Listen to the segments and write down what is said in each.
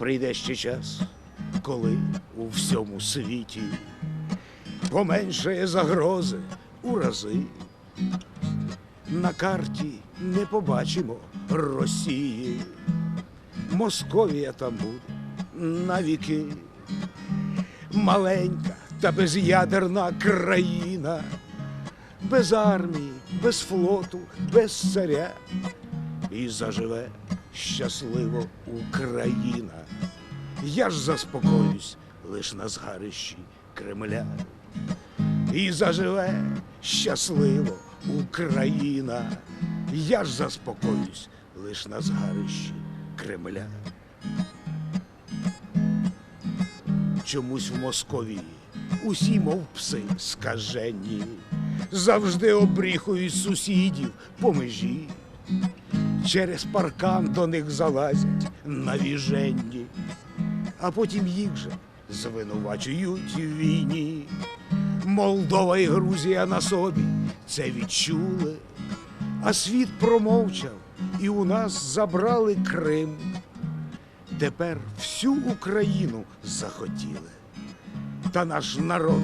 прийде ще час, коли у всьому світі поменшає загрози у рази. На карті не побачимо Росії. Московія там буде навіки. Маленька та безядерна країна, без армії, без флоту, без царя. І заживе щасливо Україна. Я ж заспокоюсь лиш на згарищі Кремля. І заживе щасливо Україна. Я ж заспокоюсь лиш на згарищі Кремля. Чомусь в Московії усі, мов пси, скажені, завжди обріхують сусідів по межі. Через паркан до них залазять навіженні, а потім їх же звинувачують в війні. Молдова і Грузія на собі це відчули, а світ промовчав, і у нас забрали Крим. Тепер всю Україну захотіли, та наш народ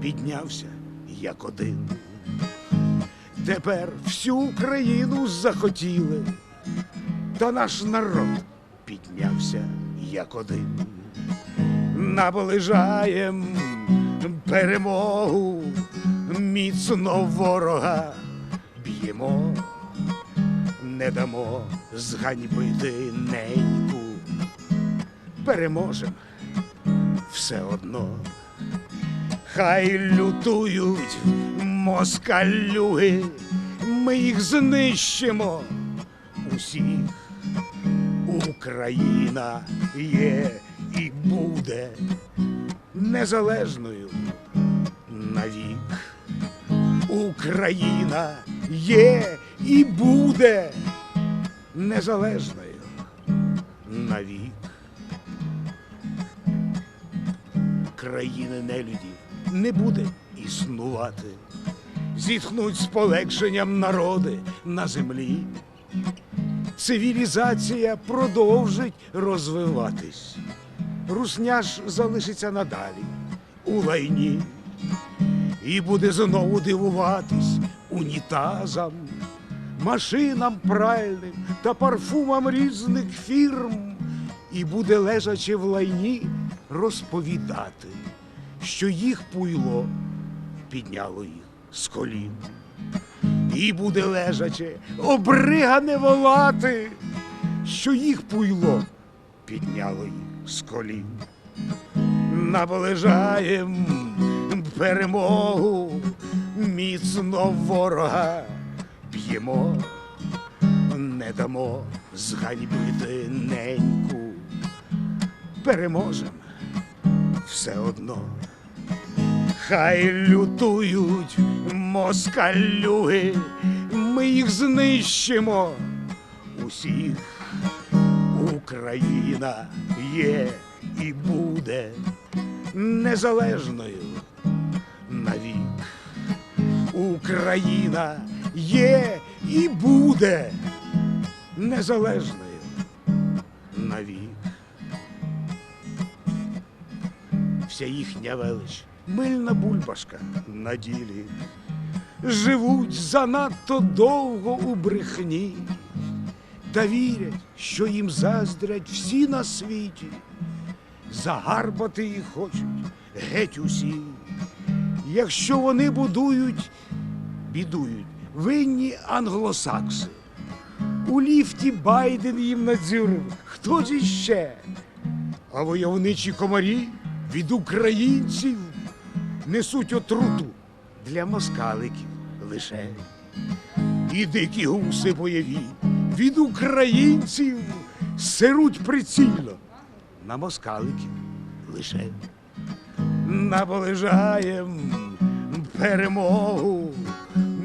піднявся як один. Тепер всю Україну захотіли, та наш народ піднявся як один. Наближаєм перемогу, міцно ворога б'ємо, не дамо зганьбити неньку, переможем все одно. Хай лютують москалюги, ми їх знищимо усіх. Україна є і буде незалежною навік. Україна є і буде незалежною навік. країни нелюдів не буде існувати. Зітхнуть з полегшенням народи на землі. Цивілізація продовжить розвиватись. Русня ж залишиться надалі у лайні і буде знову дивуватись унітазам, машинам пральним та парфумам різних фірм, і буде лежачи в лайні розповідати, що їх пуйло підняло їх з колін. І буде лежачи, обригане волати, що їх пуйло підняло їх з колін. Наближаєм перемогу, міцно ворога б'ємо, не дамо зганьбити неньку, переможем все одно. Хай лютують москалюги, ми їх знищимо усіх. Україна є і буде незалежною навік. Україна є і буде незалежною навік. Вся їхня велич, мильна бульбашка на ділі. Живуть занадто довго у брехні та вірять, що їм заздрять всі на світі. Загарбати їх хочуть геть усі. Якщо вони будують, бідують, винні англосакси. У ліфті Байден їм надзюрив. Хто ж іще? А войовничі комарі від українців несуть отруту для москаликів лише. І дикі гуси бойові від українців сируть прицільно на москаликів лише. Наближаєм перемогу,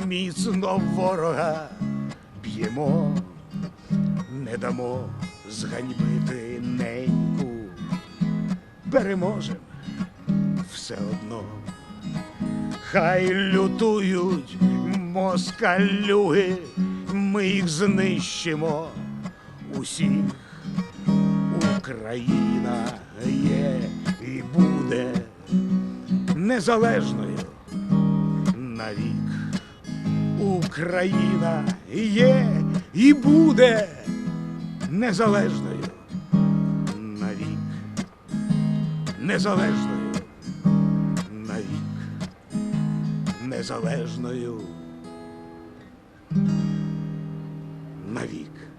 міцно ворога б'ємо, не дамо зганьбити неньку, переможем все одно. Хай лютують москалюги, ми їх знищимо усіх. Україна є і буде незалежною навік. Україна є і буде незалежною навік. Незалежною Незалежною навік.